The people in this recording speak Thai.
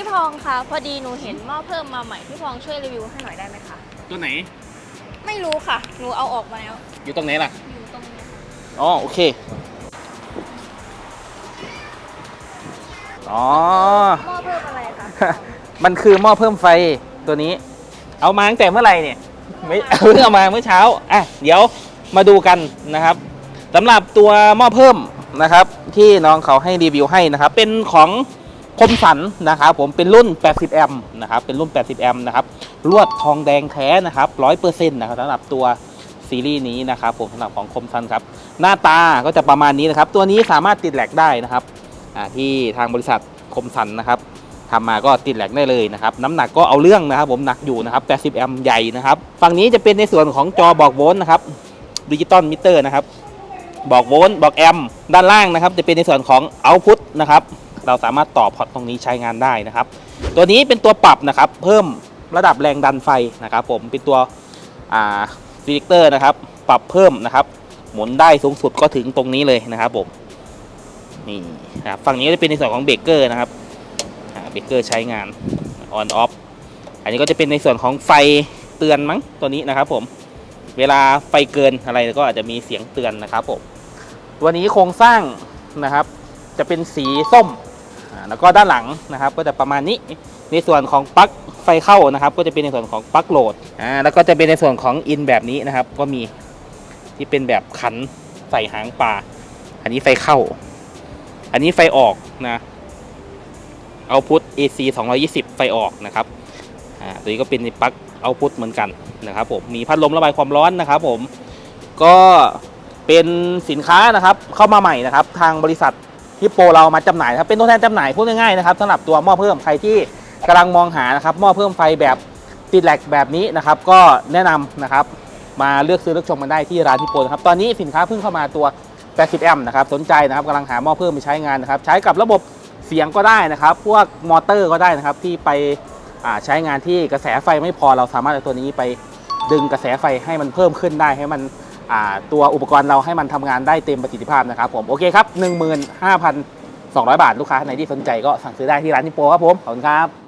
พี่พองคะพอดีหนูเห็นหม้อเพิ่มมาใหม่พี่พองช่วยรีวิวให้หน่อยได้ไหมคะ ตัวไหน ไม่รู้ค่ะ หนูเอาออกมาแล้ว อยู่ตรงไหนล่ะ อยู่ตรงนี้ค่ะอ๋อ โอเค อ๋อ หม้อเพิ่มอะไรคะ มันคือหม้อเพิ่มไฟตัวนี้ เอามาตั้งแต่เมื่อไหร่เนี่ย ไม่ เพิ่งเอามาเมื่อเช้า อะ เดี๋ยวมาดูกันนะครับสำหรับตัวหม้อเพิ่มนะครับ ที่น้องเขาให้รีวิวให้นะครับ เป็นของ คมสันนะครับผมเป็นรุ่น 80 แอมป์นะครับเป็นรุ่น 80 แอมป์นะครับลวดทองแดงแท้นะครับ100%นะครับสำหรับตัวซีรีส์นี้นะครับผมสำหรับของคมสันครับหน้าตาก็จะประมาณนี้นะครับ ตัวนี้สามารถติดแหลกได้นะครับที่ทางบริษัทคมสันนะครับทำมาก็ติดแหลกได้เลยนะครับ น้ำหนักก็เอาเรื่องนะครับ ผมหนักอยู่นะครับ 80 แอมป์ใหญ่นะครับ ฝั่งนี้จะเป็นในส่วนของจอบอกโวลต์นะครับดิจิตอลมิเตอร์นะครับ บอกโวลต์บอกแอมป์ด้านล่างนะครับ จะเป็นในส่วนของเอาพุตนะครับ เราสามารถต่อพอร์ตตรงนี้ใช้งานได้นะครับ ตัวนี้เป็นตัวปรับนะครับเพิ่มระดับแรงดันไฟนะครับ ผมเป็นตัวอ่าฟิลิกเตอร์นะครับ ปรับเพิ่มนะครับ หมุนได้สูงสุดก็ถึงตรงนี้เลยนะครับผมนี่นะครับฝั่งนี้ก็จะเป็นในส่วนของเบรกเกอร์นะครับเบรกเกอร์ใช้งาน on off อันนี้ก็จะเป็นในส่วนของไฟเตือนมั้งตัวนี้นะครับ ผมเวลาไฟเกินอะไรก็อาจจะมีเสียงเตือนนะครับผมตัวนี้โครงสร้างนะครับ จะเป็นสีส้ม แล้วก็ด้านหลังนะครับก็จะประมาณนี้ ในส่วนของปลั๊กไฟเข้านะครับ ก็จะเป็นในส่วนของปลั๊กโหลดอ่าแล้วก็จะเป็นในส่วนของอินแบบนี้นะครับ ก็มีที่เป็นแบบขันใส่หางปลาอันนี้ไฟเข้า อันนี้ไฟออกนะเอาพุท AC 220 ไฟออกนะครับอ่าตัวนี้ก็เป็นปลั๊กเอาพุทเหมือนกันนะครับผมมีพัดลมระบายความร้อนนะครับ ผมก็เป็นสินค้านะครับเข้ามาใหม่นะครับ ทางบริษัท ฮิปโปเรามาจำหน่ายครับเป็นตัวแทนจำหน่ายพูดง่ายๆนะครับสำหรับตัวหม้อเพิ่มใครที่กำลังมองหานะครับหม้อเพิ่มไฟแบบติดแหลกแบบนี้นะครับ ก็แนะนำนะครับมาเลือกซื้อเลือกชมกันได้ที่ร้านฮิปโปนะครับตอนนี้สินค้าเพิ่งเข้ามาตัว 80 แอมป์นะครับสนใจนะครับกำลังหาหม้อเพิ่มไปใช้งานนะครับใช้กับระบบเสียงก็ได้นะครับ พวกมอเตอร์ก็ได้นะครับที่ไปใช้งานที่กระแสไฟไม่พอเราสามารถเอาตัวนี้ไปดึงกระแสไฟให้มันเพิ่มขึ้นได้ให้มัน ตัวอุปกรณ์เราให้มันทำงานได้เต็มประสิทธิภาพนะครับผมโอเคครับ 15,200 บาทลูกค้าไหนที่สนใจก็สั่งซื้อได้ที่ร้านนิโปครับผมขอบคุณครับ